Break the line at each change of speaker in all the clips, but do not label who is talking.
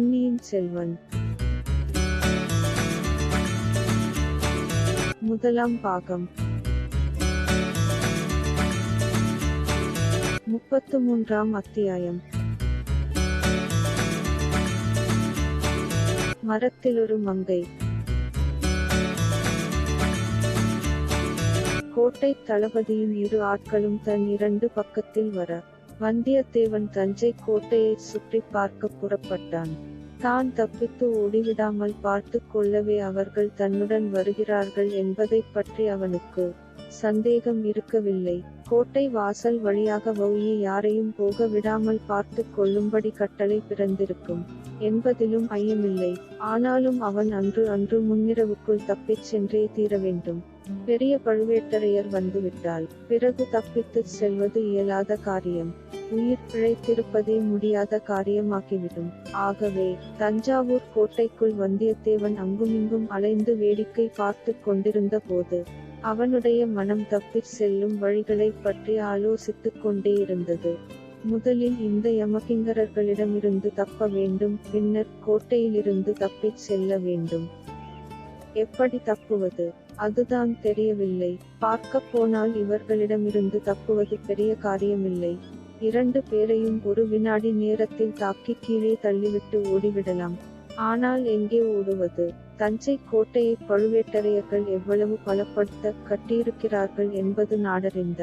பொன்னியின் செல்வன் முதலாம் பாகம் முப்பத்து மூன்றாம் அத்தியாயம் மரத்தில் ஒரு மங்கை கோட்டை தளபதியின் இரு ஆட்களும் தன் இரண்டு பக்கத்தில் வர வந்தியத்தேவன் தஞ்சை கோட்டையை சுற்றி பார்க்க புறப்பட்டான் தான் தப்பித்து ஓடிவிடாமல் பார்த்து கொள்ளவே அவர்கள் தன்னுடன் வருகிறார்கள் என்பதைப் பற்றி அவனுக்கு சந்தேகம் இருக்கவில்லை கோட்டை வாசல் வழியாக வௌயி யாரையும் போக விடாமல் பார்த்து கொள்ளும்படி கட்டளை பிறந்திருக்கும் என்பதிலும் ஐயமில்லை ஆனாலும் அவன் அன்று அன்று முன்னிரவுக்குள் தப்பிச் சென்றே தீர வேண்டும் பெரிய பழுவேட்டரையர் வந்துவிட்டால் பிறகு தப்பித்துச் செல்வது இயலாத காரியம் உயிர் பிழைத்திருப்பதே முடியாத காரியமாக்கிவிடும் ஆகவே தஞ்சாவூர் கோட்டைக்குள் வந்தியத்தேவன் அங்குமிங்கும் அலைந்து வேடிக்கை பார்த்து கொண்டிருந்த போது அவனுடைய மனம் தப்பிச் செல்லும் வழிகளைப் பற்றி ஆலோசித்துக் கொண்டே இருந்தது முதலில் இந்த யமகிங்கரர்களிடமிருந்து தப்ப வேண்டும் பின்னர் கோட்டையிலிருந்து தப்பிச் செல்ல வேண்டும் எப்படி தப்புவது அதுதான் தெரியவில்லை பார்க்கப் போனால் இவர்களிடமிருந்து தப்புவது பெரிய காரியமில்லை இரண்டு பேரையும் ஒரு வினாடி நேரத்தில் தாக்கி கீழே தள்ளிவிட்டு ஓடிவிடலாம் ஆனால் எங்கே ஓடுவது தஞ்சை கோட்டையை பழுவேட்டரையர்கள் எவ்வளவு பலப்படுத்த கட்டியிருக்கிறார்கள் என்பது நாடறிந்த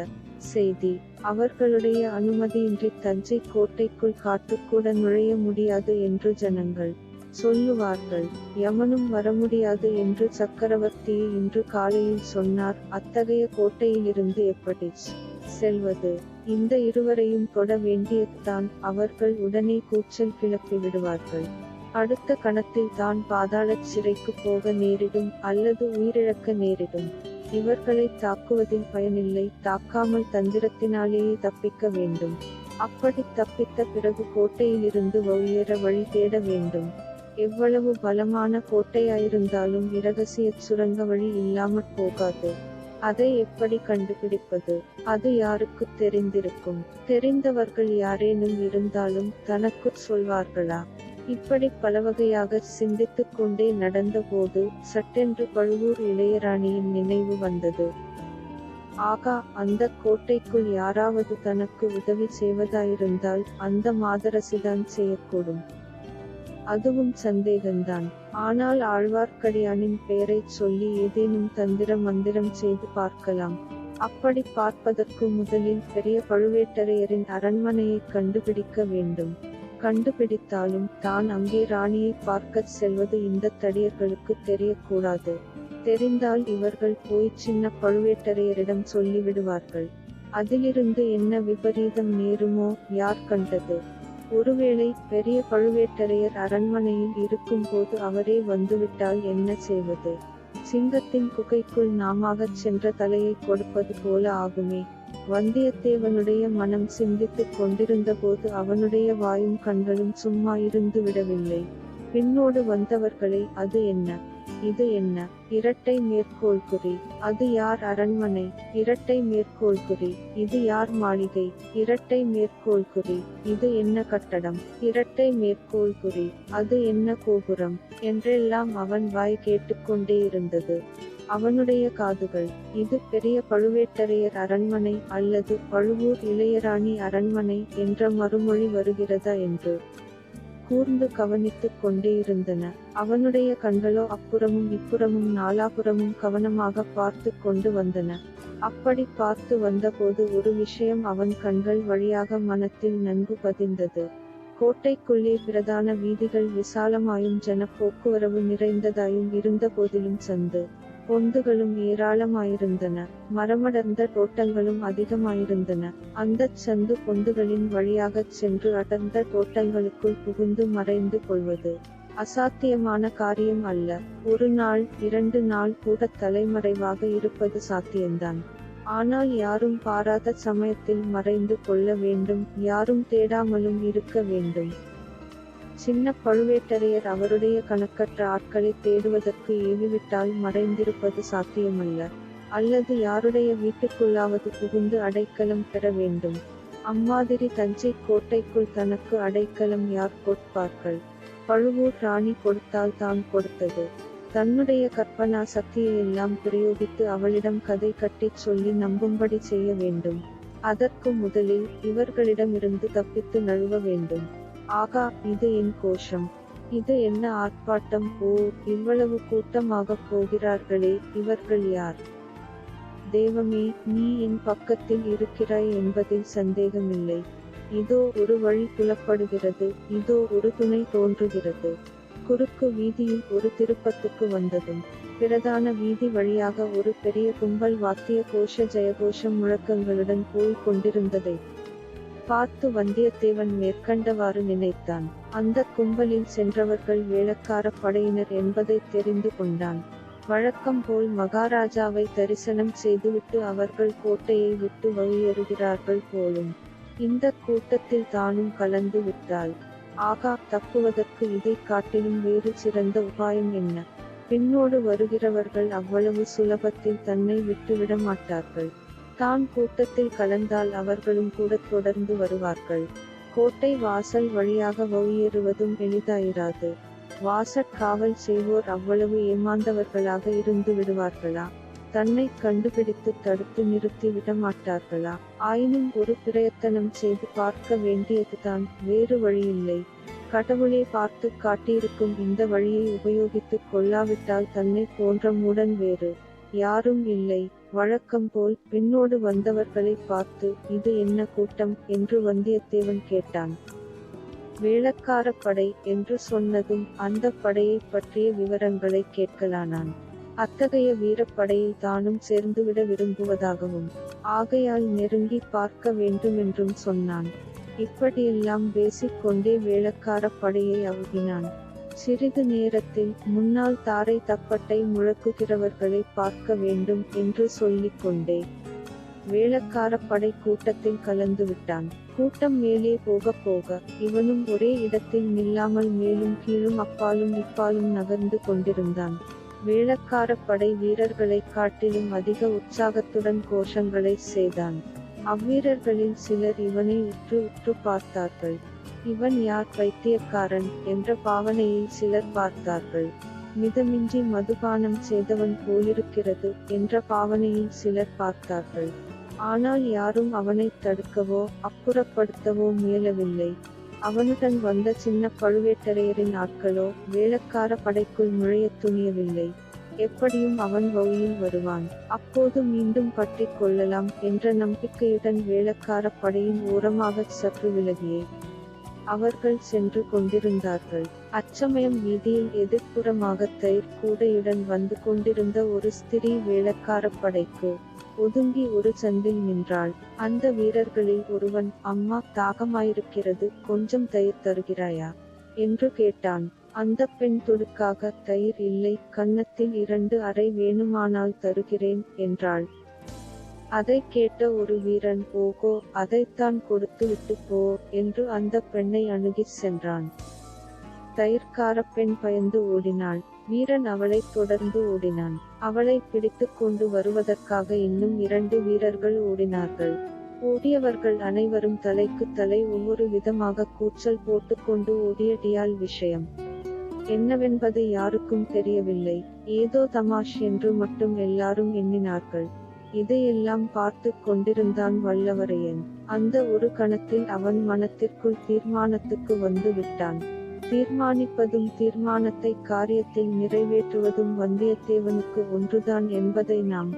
செய்தி அவர்களுடைய அனுமதியின்றி தஞ்சை கோட்டைக்குள் காட்டுக்கூட நுழைய முடியாது என்று ஜனங்கள் சொல்லுவார்கள் யமனும் முடியாது என்று சக்கரவர்த்தி இன்று காலையில் சொன்னார் அத்தகைய கோட்டையிலிருந்து எப்படி செல்வது இந்த இருவரையும் தொட வேண்டியதுதான் அவர்கள் உடனே கூச்சல் கிளப்பி விடுவார்கள் அடுத்த கணத்தில் தான் பாதாளச் சிறைக்கு போக நேரிடும் அல்லது உயிரிழக்க நேரிடும் இவர்களை தாக்குவதில் பயனில்லை தாக்காமல் தந்திரத்தினாலேயே தப்பிக்க வேண்டும் அப்படி தப்பித்த பிறகு கோட்டையிலிருந்து வெளியேற வழி தேட வேண்டும் எவ்வளவு பலமான கோட்டையாயிருந்தாலும் இரகசிய சுரங்க வழி இல்லாமற் போகாது அதை எப்படி கண்டுபிடிப்பது அது யாருக்கு தெரிந்திருக்கும் தெரிந்தவர்கள் யாரேனும் இருந்தாலும் தனக்குச் சொல்வார்களா இப்படி பலவகையாக சிந்தித்துக் கொண்டே நடந்தபோது சட்டென்று பழுவூர் இளையராணியின் நினைவு வந்தது ஆகா அந்த கோட்டைக்குள் யாராவது தனக்கு உதவி செய்வதாயிருந்தால் அந்த மாதரசிதான் செய்யக்கூடும் அதுவும் சந்தேகந்தான் ஆனால் ஆழ்வார்க்கடியானின் பெயரைச் சொல்லி ஏதேனும் தந்திர மந்திரம் செய்து பார்க்கலாம் அப்படி பார்ப்பதற்கு முதலில் பெரிய பழுவேட்டரையரின் அரண்மனையை கண்டுபிடிக்க வேண்டும் கண்டுபிடித்தாலும் தான் அங்கே ராணியை பார்க்கச் செல்வது இந்த தடியர்களுக்கு தெரியக்கூடாது தெரிந்தால் இவர்கள் போய் சின்ன பழுவேட்டரையரிடம் சொல்லிவிடுவார்கள் அதிலிருந்து என்ன விபரீதம் நேருமோ யார் கண்டது ஒருவேளை பெரிய பழுவேட்டரையர் அரண்மனையில் இருக்கும் போது அவரே வந்துவிட்டால் என்ன செய்வது சிங்கத்தின் குகைக்குள் நாமாகச் சென்ற தலையை கொடுப்பது போல ஆகுமே வந்தியத்தேவனுடைய மனம் சிந்தித்துக் கொண்டிருந்த போது அவனுடைய வாயும் கண்களும் சும்மா இருந்து விடவில்லை பின்னோடு வந்தவர்களை அது என்ன இது என்ன இரட்டை மேற்கோள்குறி அது யார் அரண்மனை இரட்டை மேற்கோள்குறி இது யார் மாளிகை இரட்டை மேற்கோள்குறி இது என்ன கட்டடம் இரட்டை மேற்கோள்குறி அது என்ன கோபுரம் என்றெல்லாம் அவன் வாய் கேட்டுக்கொண்டே இருந்தது அவனுடைய காதுகள் இது பெரிய பழுவேட்டரையர் அரண்மனை அல்லது பழுவூர் இளையராணி அரண்மனை என்ற மறுமொழி வருகிறதா என்று கூர்ந்து கவனித்துக் கொண்டேயிருந்தன அவனுடைய கண்களோ அப்புறமும் இப்புறமும் நாலாபுறமும் கவனமாக பார்த்து கொண்டு வந்தன அப்படி பார்த்து வந்தபோது ஒரு விஷயம் அவன் கண்கள் வழியாக மனத்தில் நன்கு பதிந்தது கோட்டைக்குள்ளே பிரதான வீதிகள் விசாலமாயும் போக்குவரவு நிறைந்ததாயும் இருந்த போதிலும் சந்து பொந்துகளும் ஏராளமாயிருந்தன மரமடர்ந்த தோட்டங்களும் அதிகமாயிருந்தன அந்தச் சந்து பொந்துகளின் வழியாகச் சென்று அடர்ந்த தோட்டங்களுக்குள் புகுந்து மறைந்து கொள்வது அசாத்தியமான காரியம் அல்ல ஒரு நாள் இரண்டு நாள் கூட தலைமறைவாக இருப்பது சாத்தியம்தான் ஆனால் யாரும் பாராத சமயத்தில் மறைந்து கொள்ள வேண்டும் யாரும் தேடாமலும் இருக்க வேண்டும் சின்ன பழுவேட்டரையர் அவருடைய கணக்கற்ற ஆட்களை தேடுவதற்கு ஏவிவிட்டால் மறைந்திருப்பது சாத்தியமல்ல அல்லது யாருடைய வீட்டுக்குள்ளாவது புகுந்து அடைக்கலம் பெற வேண்டும் அம்மாதிரி தஞ்சை கோட்டைக்குள் தனக்கு அடைக்கலம் யார் கொடுப்பார்கள் பழுவூர் ராணி கொடுத்தால் தான் கொடுத்தது தன்னுடைய கற்பனா சக்தியை எல்லாம் பிரயோகித்து அவளிடம் கதை கட்டிச் சொல்லி நம்பும்படி செய்ய வேண்டும் அதற்கு முதலில் இவர்களிடமிருந்து தப்பித்து நழுவ வேண்டும் ஆகா இது என் கோஷம் இது என்ன ஆர்ப்பாட்டம் ஓ இவ்வளவு கூட்டமாகப் போகிறார்களே இவர்கள் யார் தேவமே நீ என் பக்கத்தில் இருக்கிறாய் என்பதில் சந்தேகமில்லை இதோ ஒரு வழி புலப்படுகிறது இதோ ஒரு துணை தோன்றுகிறது குறுக்கு வீதியில் ஒரு திருப்பத்துக்கு வந்ததும் பிரதான வீதி வழியாக ஒரு பெரிய கும்பல் வாத்திய கோஷ ஜெயகோஷம் முழக்கங்களுடன் போய்க் கொண்டிருந்ததை பார்த்து வந்தியத்தேவன் மேற்கண்டவாறு நினைத்தான் அந்த கும்பலில் சென்றவர்கள் வேளக்கார படையினர் என்பதை தெரிந்து கொண்டான் வழக்கம் போல் மகாராஜாவை தரிசனம் செய்துவிட்டு அவர்கள் கோட்டையை விட்டு வெளியேறுகிறார்கள் போலும் இந்த கூட்டத்தில் தானும் கலந்து விட்டாள் ஆகா தப்புவதற்கு இதை காட்டிலும் வேறு சிறந்த உபாயம் என்ன பின்னோடு வருகிறவர்கள் அவ்வளவு சுலபத்தில் தன்னை விட்டுவிட மாட்டார்கள் தான் கூட்டத்தில் கலந்தால் அவர்களும் கூட தொடர்ந்து வருவார்கள் கோட்டை வாசல் வழியாக வெளியேறுவதும் எளிதாயிராது வாசற் காவல் செய்வோர் அவ்வளவு ஏமாந்தவர்களாக இருந்து விடுவார்களா தன்னை கண்டுபிடித்து தடுத்து நிறுத்தி விடமாட்டார்களா ஆயினும் ஒரு பிரயத்தனம் செய்து பார்க்க வேண்டியதுதான் வேறு வழியில்லை கடவுளே பார்த்து காட்டியிருக்கும் இந்த வழியை உபயோகித்துக் கொள்ளாவிட்டால் தன்னை போன்ற மூடன் வேறு யாரும் இல்லை வழக்கம் போல் பின்னோடு வந்தவர்களைப் பார்த்து இது என்ன கூட்டம் என்று வந்தியத்தேவன் கேட்டான் வேளக்கார படை என்று சொன்னதும் அந்த படையைப் பற்றிய விவரங்களை கேட்கலானான் அத்தகைய வீரப்படையில் தானும் சேர்ந்துவிட விரும்புவதாகவும் ஆகையால் நெருங்கி பார்க்க வேண்டுமென்றும் சொன்னான் இப்படியெல்லாம் பேசிக்கொண்டே வேளக்கார படையை அவுகினான் சிறிது நேரத்தில் முன்னால் தாரை தப்பட்டை முழக்குகிறவர்களை பார்க்க வேண்டும் என்று சொல்லிக்கொண்டே வேளக்காரப்படை கூட்டத்தில் கலந்துவிட்டான் கூட்டம் மேலே போக போக இவனும் ஒரே இடத்தில் நில்லாமல் மேலும் கீழும் அப்பாலும் இப்பாலும் நகர்ந்து கொண்டிருந்தான் வேளக்காரப்படை வீரர்களை காட்டிலும் அதிக உற்சாகத்துடன் கோஷங்களை செய்தான் அவ்வீரர்களில் சிலர் இவனை உற்று உற்று பார்த்தார்கள் இவன் யார் பைத்தியக்காரன் என்ற பாவனையில் சிலர் பார்த்தார்கள் மிதமின்றி மதுபானம் செய்தவன் போயிருக்கிறது என்ற பாவனையில் சிலர் பார்த்தார்கள் ஆனால் யாரும் அவனைத் தடுக்கவோ அப்புறப்படுத்தவோ முயலவில்லை அவனுடன் வந்த சின்ன பழுவேட்டரையரின் ஆட்களோ வேளக்கார படைக்குள் நுழையத் துணியவில்லை எப்படியும் அவன் வழியில் வருவான் அப்போது மீண்டும் பற்றி கொள்ளலாம் என்ற நம்பிக்கையுடன் வேளக்கார படையின் ஓரமாகச் சற்று விலகியே அவர்கள் சென்று கொண்டிருந்தார்கள் அச்சமயம் வீதியின் எதிர்ப்புறமாக தயிர் கூடையுடன் வந்து கொண்டிருந்த ஒரு ஸ்திரீ வேளக்காரப் படைக்கு ஒதுங்கி ஒரு சந்தில் நின்றாள் அந்த வீரர்களில் ஒருவன் அம்மா தாகமாயிருக்கிறது கொஞ்சம் தயிர் தருகிறாயா என்று கேட்டான் அந்த பெண் துடுக்காக தயிர் இல்லை கன்னத்தில் இரண்டு அறை வேணுமானால் தருகிறேன் என்றாள் அதைக் கேட்ட ஒரு வீரன் போகோ அதைத்தான் கொடுத்துவிட்டுப் போ என்று அந்தப் பெண்ணை அணுகிச் சென்றான் தயிர்கார பெண் பயந்து ஓடினாள் வீரன் அவளைத் தொடர்ந்து ஓடினான் அவளை பிடித்துக் கொண்டு வருவதற்காக இன்னும் இரண்டு வீரர்கள் ஓடினார்கள் ஓடியவர்கள் அனைவரும் தலைக்கு தலை ஒவ்வொரு விதமாக கூச்சல் போட்டுக்கொண்டு கொண்டு ஓடியடியால் விஷயம் என்னவென்பது யாருக்கும் தெரியவில்லை ஏதோ தமாஷ் என்று மட்டும் எல்லாரும் எண்ணினார்கள் இதையெல்லாம் பார்த்துக் கொண்டிருந்தான் வல்லவரையன் அந்த ஒரு கணத்தில் அவன் மனத்திற்குள் தீர்மானத்துக்கு வந்து விட்டான் தீர்மானிப்பதும் தீர்மானத்தை காரியத்தை நிறைவேற்றுவதும் வந்தியத்தேவனுக்கு ஒன்றுதான் என்பதை நாம்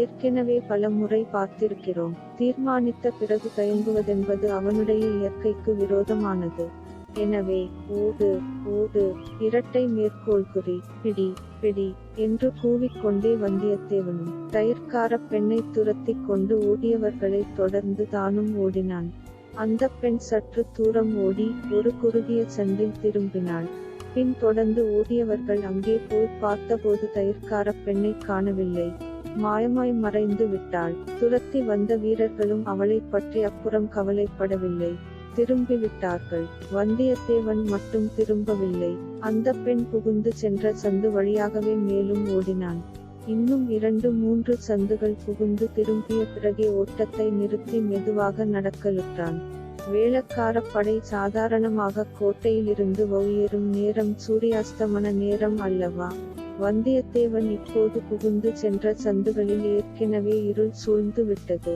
ஏற்கனவே பல முறை பார்த்திருக்கிறோம் தீர்மானித்த பிறகு தயங்குவதென்பது அவனுடைய இயற்கைக்கு விரோதமானது எனவே ஓடு ஓடு இரட்டை மேற்கோள்குறி பிடி பிடி என்று கூவிக்கொண்டே வந்தியத்தேவனும் தயிர்கார பெண்ணை துரத்திக் கொண்டு ஓடியவர்களைத் தொடர்ந்து தானும் ஓடினான் அந்த பெண் சற்று தூரம் ஓடி ஒரு குறுகிய சந்தில் திரும்பினாள் பின் தொடர்ந்து ஓடியவர்கள் அங்கே போய் பார்த்தபோது தயிர்கார பெண்ணை காணவில்லை மாயமாய் மறைந்து விட்டாள் துரத்தி வந்த வீரர்களும் அவளைப் பற்றி அப்புறம் கவலைப்படவில்லை திரும்பிவிட்டார்கள் வந்தியத்தேவன் மட்டும் திரும்பவில்லை அந்த பெண் புகுந்து சென்ற சந்து வழியாகவே மேலும் ஓடினான் இன்னும் இரண்டு மூன்று சந்துகள் புகுந்து திரும்பிய பிறகே ஓட்டத்தை நிறுத்தி மெதுவாக நடக்கலுற்றான் வேளக்காரப் படை சாதாரணமாக கோட்டையிலிருந்து வௌயேறும் நேரம் சூரியாஸ்தமன நேரம் அல்லவா வந்தியத்தேவன் இப்போது புகுந்து சென்ற சந்துகளில் ஏற்கெனவே இருள் சூழ்ந்து விட்டது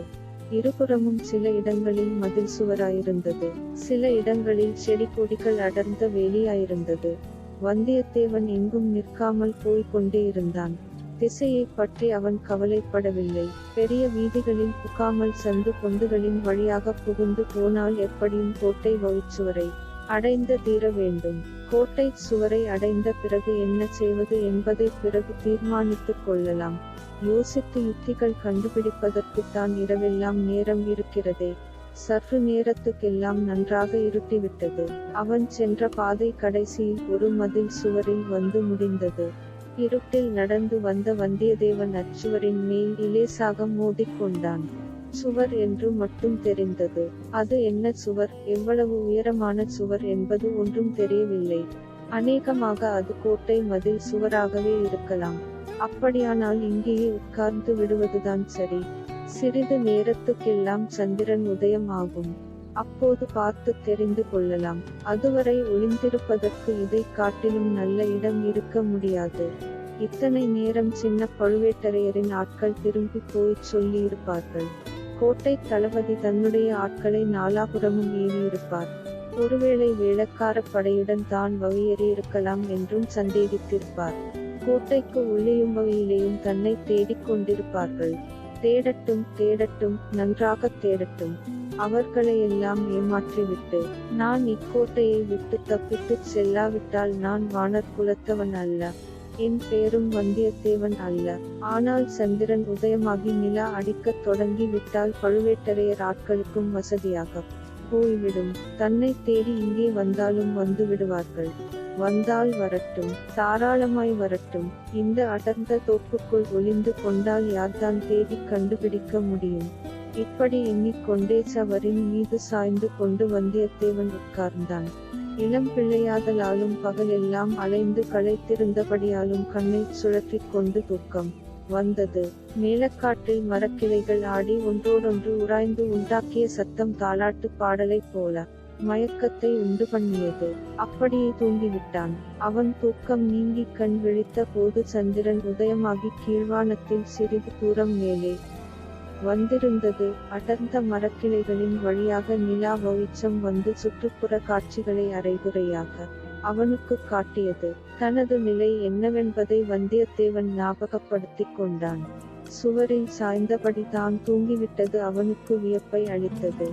இருபுறமும் சில இடங்களில் மதில் சுவராயிருந்தது சில இடங்களில் செடி கொடிகள் அடர்ந்த வேலியாயிருந்தது வந்தியத்தேவன் எங்கும் நிற்காமல் போய்க் கொண்டே இருந்தான் திசையைப் பற்றி அவன் கவலைப்படவில்லை பெரிய வீதிகளில் புகாமல் சந்து பொந்துகளின் வழியாக புகுந்து போனால் எப்படியும் கோட்டை வயிற்றுவரை அடைந்த தீர வேண்டும் கோட்டை சுவரை அடைந்த பிறகு என்ன செய்வது என்பதை பிறகு தீர்மானித்துக் கொள்ளலாம் யோசித்து யுத்திகள் கண்டுபிடிப்பதற்கு தான் இரவெல்லாம் நேரம் இருக்கிறதே சற்று நேரத்துக்கெல்லாம் நன்றாக இருட்டிவிட்டது அவன் சென்ற பாதை கடைசியில் ஒரு மதில் சுவரில் வந்து முடிந்தது இருட்டில் நடந்து வந்த வந்தியத்தேவன் அச்சுவரின் மேல் இலேசாக மோதிக்கொண்டான் சுவர் என்று மட்டும் தெரிந்தது அது என்ன சுவர் எவ்வளவு உயரமான சுவர் என்பது ஒன்றும் தெரியவில்லை அநேகமாக அது கோட்டை மதில் சுவராகவே இருக்கலாம் அப்படியானால் இங்கேயே உட்கார்ந்து விடுவதுதான் சரி சிறிது நேரத்துக்கெல்லாம் சந்திரன் உதயம் ஆகும் அப்போது பார்த்து தெரிந்து கொள்ளலாம் அதுவரை ஒளிந்திருப்பதற்கு இதை காட்டிலும் நல்ல இடம் இருக்க முடியாது இத்தனை நேரம் சின்ன பழுவேட்டரையரின் ஆட்கள் திரும்பி போய்ச் சொல்லியிருப்பார்கள் கோட்டைத் தளபதி தன்னுடைய ஆட்களை நாலாபுரமும் ஏறியிருப்பார் ஒருவேளை வேளக்கார படையுடன் தான் வழியேறியிருக்கலாம் என்றும் சந்தேகித்திருப்பார் கோட்டைக்கு உள்ளேயும் வகையிலேயும் தன்னை தேடிக் கொண்டிருப்பார்கள் தேடட்டும் தேடட்டும் நன்றாக தேடட்டும் அவர்களை எல்லாம் ஏமாற்றிவிட்டு நான் இக்கோட்டையை விட்டு தப்பித்துச் செல்லாவிட்டால் நான் வானர் குலத்தவன் அல்ல என் பெயரும் வந்தியத்தேவன் அல்ல ஆனால் சந்திரன் உதயமாகி நிலா அடிக்கத் தொடங்கி விட்டால் பழுவேட்டரையர் ஆட்களுக்கும் வசதியாக போய்விடும் தன்னை தேடி இங்கே வந்தாலும் வந்து விடுவார்கள் வந்தால் வரட்டும் தாராளமாய் வரட்டும் இந்த அடர்ந்த தோப்புக்குள் ஒளிந்து கொண்டால் யார்தான் தேடி கண்டுபிடிக்க முடியும் இப்படி எண்ணிக்கொண்டே சவரின் மீது சாய்ந்து கொண்டு வந்தியத்தேவன் உட்கார்ந்தான் இளம் பிள்ளையாதலாலும் பகலெல்லாம் அலைந்து களைத்திருந்தபடியாலும் கண்ணை சுழற்றிக் கொண்டு தூக்கம் வந்தது மேலக்காட்டில் மரக்கிளைகள் ஆடி ஒன்றோடொன்று உராய்ந்து உண்டாக்கிய சத்தம் தாளாட்டு பாடலைப் போல மயக்கத்தை உண்டு பண்ணியது அப்படியே தூங்கிவிட்டான் அவன் தூக்கம் நீங்கி கண் விழித்த போது சந்திரன் உதயமாகி கீழ்வானத்தில் சிறிது தூரம் மேலே வந்திருந்தது அடர்ந்த மரக்கிளைகளின் வழியாக நிலா வௌச்சம் வந்து சுற்றுப்புற காட்சிகளை அரைகுறையாக அவனுக்குக் காட்டியது தனது நிலை என்னவென்பதை வந்தியத்தேவன் ஞாபகப்படுத்திக் கொண்டான் சுவரில் சாய்ந்தபடி தான் தூங்கிவிட்டது அவனுக்கு வியப்பை அளித்தது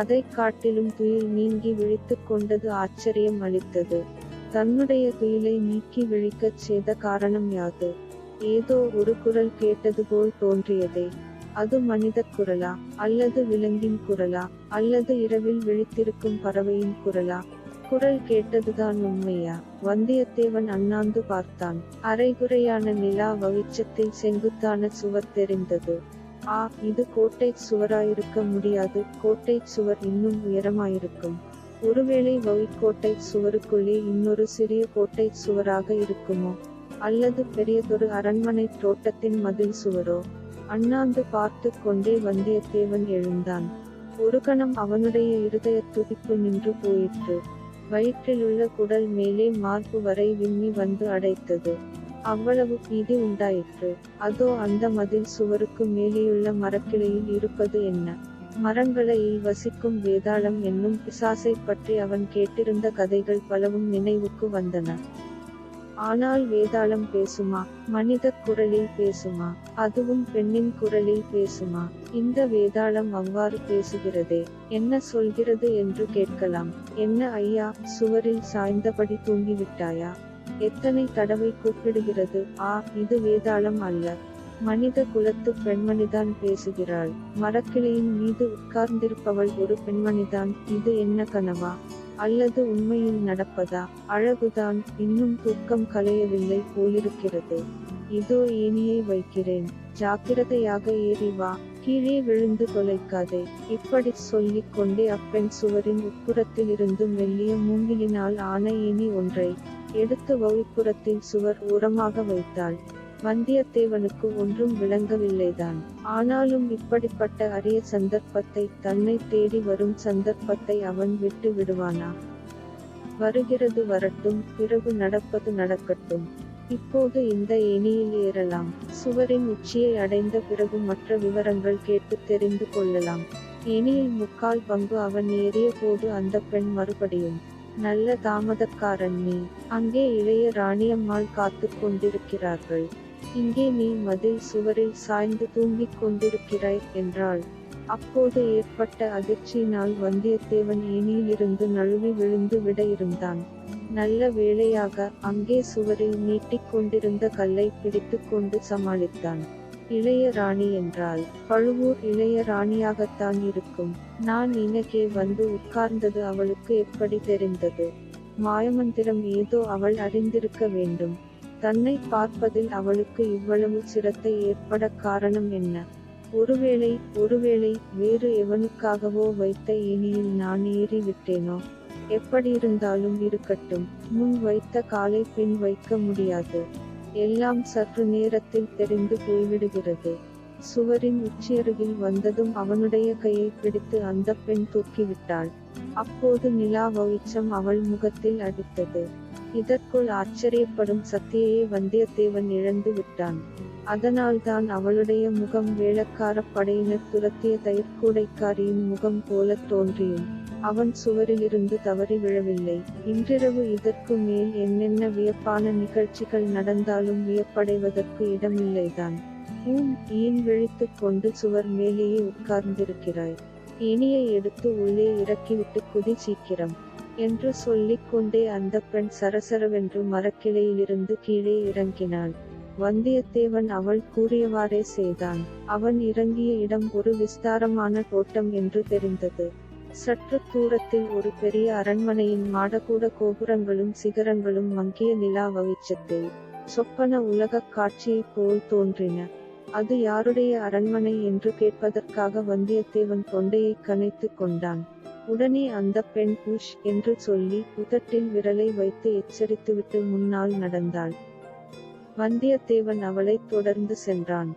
அதைக் காட்டிலும் துயில் நீங்கி விழித்துக் கொண்டது ஆச்சரியம் அளித்தது தன்னுடைய துயிலை நீக்கி விழிக்கச் செய்த காரணம் யாது ஏதோ ஒரு குரல் கேட்டது போல் தோன்றியதே அது மனிதக் குரலா அல்லது விலங்கின் குரலா அல்லது இரவில் விழித்திருக்கும் பறவையின் குரலா குரல் கேட்டதுதான் உண்மையா வந்தியத்தேவன் அண்ணாந்து பார்த்தான் அரைகுறையான நிலா வவிச்சத்தில் செங்குத்தான சுவர் தெரிந்தது ஆ இது கோட்டை சுவராயிருக்க முடியாது கோட்டை சுவர் இன்னும் உயரமாயிருக்கும் ஒருவேளை வவிக்கோட்டை சுவருக்குள்ளே இன்னொரு சிறிய கோட்டை சுவராக இருக்குமோ அல்லது பெரியதொரு அரண்மனை தோட்டத்தின் மதில் சுவரோ அண்ணாந்து பார்த்துக் கொண்டே வந்தியத்தேவன் எழுந்தான் ஒருகணம் அவனுடைய இருதயத் துடிப்பு நின்று போயிற்று வயிற்றிலுள்ள குடல் மேலே மார்பு வரை விம்மி வந்து அடைத்தது அவ்வளவு பீதி உண்டாயிற்று அதோ அந்த மதில் சுவருக்கு மேலேயுள்ள மரக்கிளையில் இருப்பது என்ன மரங்களையில் வசிக்கும் வேதாளம் என்னும் பிசாசை பற்றி அவன் கேட்டிருந்த கதைகள் பலவும் நினைவுக்கு வந்தன ஆனால் வேதாளம் பேசுமா மனிதக் குரலில் பேசுமா அதுவும் பெண்ணின் குரலில் பேசுமா இந்த வேதாளம் அவ்வாறு பேசுகிறதே என்ன சொல்கிறது என்று கேட்கலாம் என்ன ஐயா சுவரில் சாய்ந்தபடி தூங்கிவிட்டாயா எத்தனை தடவை கூப்பிடுகிறது ஆ இது வேதாளம் அல்ல மனித குலத்து பெண்மணிதான் பேசுகிறாள் மரக்கிளையின் மீது உட்கார்ந்திருப்பவள் ஒரு பெண்மணிதான் இது என்ன கனவா அல்லது உண்மையில் நடப்பதா அழகுதான் இன்னும் தூக்கம் கலையவில்லை போலிருக்கிறது இதோ ஏனியை வைக்கிறேன் ஜாக்கிரதையாக ஏறி வா கீழே விழுந்து தொலைக்காதே இப்படி சொல்லிக் கொண்டே அப்பெண் சுவரின் இருந்து மெல்லிய மூங்கிலினால் ஆன ஏனி ஒன்றை எடுத்து வழிப்புறத்தில் சுவர் உரமாக வைத்தாள் வந்தியத்தேவனுக்கு ஒன்றும் விளங்கவில்லைதான் ஆனாலும் இப்படிப்பட்ட அரிய சந்தர்ப்பத்தை தன்னை தேடி வரும் சந்தர்ப்பத்தை அவன் விட்டு விடுவானா வருகிறது வரட்டும் பிறகு நடப்பது நடக்கட்டும் இப்போது இந்த ஏணியில் ஏறலாம் சுவரின் உச்சியை அடைந்த பிறகு மற்ற விவரங்கள் கேட்டு தெரிந்து கொள்ளலாம் ஏனியில் முக்கால் பங்கு அவன் ஏறிய போது அந்த பெண் மறுபடியும் நல்ல தாமதக்காரன் நீ அங்கே இளைய ராணியம்மாள் காத்துக் கொண்டிருக்கிறார்கள் இங்கே நீ மதில் சுவரில் சாய்ந்து தூங்கிக் கொண்டிருக்கிறாய் என்றாள் அப்போது ஏற்பட்ட அதிர்ச்சியினால் வந்தியத்தேவன் ஏனியிலிருந்து நழுவி விழுந்து விட இருந்தான் நல்ல வேளையாக அங்கே சுவரில் நீட்டிக் கொண்டிருந்த கல்லை கொண்டு சமாளித்தான் இளைய ராணி என்றால் பழுவூர் இளைய ராணியாகத்தான் இருக்கும் நான் இனக்கே வந்து உட்கார்ந்தது அவளுக்கு எப்படி தெரிந்தது மாயமந்திரம் ஏதோ அவள் அறிந்திருக்க வேண்டும் தன்னை பார்ப்பதில் அவளுக்கு இவ்வளவு சிரத்தை ஏற்படக் காரணம் என்ன ஒருவேளை ஒருவேளை வேறு எவனுக்காகவோ வைத்த ஏனியில் நான் ஏறி விட்டேனோ எப்படியிருந்தாலும் இருக்கட்டும் முன் வைத்த காலை பின் வைக்க முடியாது எல்லாம் சற்று நேரத்தில் தெரிந்து போய்விடுகிறது சுவரின் உச்சியருகில் வந்ததும் அவனுடைய கையை பிடித்து அந்த பெண் தூக்கிவிட்டாள் அப்போது நிலா வௌச்சம் அவள் முகத்தில் அடித்தது இதற்குள் ஆச்சரியப்படும் சத்தியையே வந்தியத்தேவன் இழந்து விட்டான் அதனால்தான் அவளுடைய முகம் வேளக்காரப் படையினர் துரத்திய தயிர்கூடைக்காரியின் முகம் போலத் தோன்றியும் அவன் சுவரிலிருந்து தவறி விழவில்லை இன்றிரவு இதற்கு மேல் என்னென்ன வியப்பான நிகழ்ச்சிகள் நடந்தாலும் வியப்படைவதற்கு இடமில்லைதான் ஊம் ஏன் விழித்துக் கொண்டு சுவர் மேலேயே உட்கார்ந்திருக்கிறாய் இனியை எடுத்து உள்ளே இறக்கிவிட்டு குதி சீக்கிரம் என்று சொல்லிக் கொண்டே அந்த பெண் சரசரவென்று மரக்கிளையிலிருந்து கீழே இறங்கினாள் வந்தியத்தேவன் அவள் கூறியவாறே செய்தான் அவன் இறங்கிய இடம் ஒரு விஸ்தாரமான தோட்டம் என்று தெரிந்தது சற்று தூரத்தில் ஒரு பெரிய அரண்மனையின் மாடகூட கோபுரங்களும் சிகரங்களும் மங்கிய நிலா வெளிச்சத்தில் சொப்பன உலகக் காட்சியைப் போல் தோன்றின அது யாருடைய அரண்மனை என்று கேட்பதற்காக வந்தியத்தேவன் தொண்டையை கனைத்து கொண்டான் உடனே அந்த பெண் உஷ் என்று சொல்லி உதட்டில் விரலை வைத்து எச்சரித்துவிட்டு முன்னால் நடந்தாள் வந்தியத்தேவன் அவளைத் தொடர்ந்து சென்றான்